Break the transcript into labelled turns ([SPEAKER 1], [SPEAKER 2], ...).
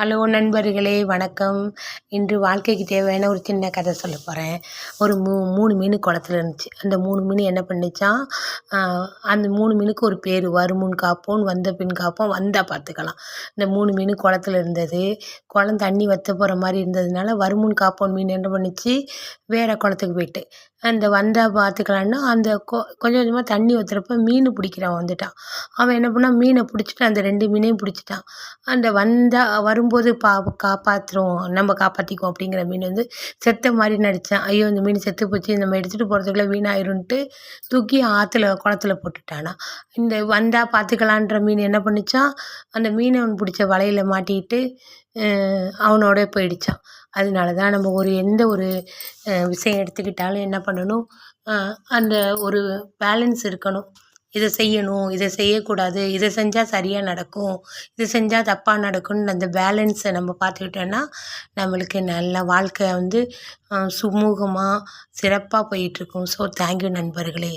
[SPEAKER 1] Hello நண்பர்களே வணக்கம். இன்று வாழ்க்கைக்கு தேவையான ஒரு சின்ன கதை சொல்ல போகிறேன் ஒரு மூ மூணு மீன் குளத்துல இருந்துச்சு. அந்த மூணு மீன் என்ன பண்ணுச்சான் அந்த மூணு மீனுக்கு ஒரு பேர் வருமுன் காப்போம் வந்த பின் காப்போம் வந்தால் பார்த்துக்கலாம் இந்த மூணு மீன் குளத்துல இருந்தது. குளம் தண்ணி வற்ற போகிற மாதிரி இருந்ததுனால வருமுன் காப்போன் மீன் என்ன பண்ணுச்சு வேறு குளத்துக்கு போயிட்டு. அந்த வந்தால் பார்த்துக்கலான்னா அந்த கொ கொஞ்சம் கொஞ்சமாக தண்ணி ஊற்றுறப்ப மீன் பிடிக்கிறவன் வந்துட்டான். அவன் என்ன பண்ணால் மீனை பிடிச்சிட்டு அந்த ரெண்டு மீனையும் பிடிச்சிட்டான். அந்த வந்தால் வரும்போது பா காப்பாற்றுறோம் நம்ம காப்பாற்றிக்குவோம் அப்படிங்கிற மீன் வந்து செத்த மாதிரி நடித்தான் ஐயோ இந்த மீன் செத்து போச்சு நம்ம எடுத்துகிட்டு போகிறதுக்குள்ளே வீணாயிருன்ட்டு தூக்கி ஆற்றுல குளத்துல போட்டுட்டானா. இந்த வந்தால் பார்த்துக்கலான்ற மீன் என்ன பண்ணுச்சான்? அந்த மீனை அவன் பிடிச்ச வலையில் மாட்டிக்கிட்டு அவனோட போயிடுச்சான். அதனால தான் நம்ம ஒரு எந்த ஒரு விஷயம் எடுத்துக்கிட்டாலும் என்ன பண்ணணும்? அந்த ஒரு பேலன்ஸ் இருக்கணும். இதை செய்யணும் இதை செய்யக்கூடாது இதை செஞ்சால் சரியாக நடக்கும் இது செஞ்சால் தப்பாக நடக்கும்னு அந்த பேலன்ஸை நம்ம பார்த்துக்கிட்டோன்னா நம்மளுக்கு நல்ல வாழ்க்கை வந்து சுமூகமாக சிறப்பாக போயிட்டுருக்கும் ஸோ தேங்க்யூ நண்பர்களே.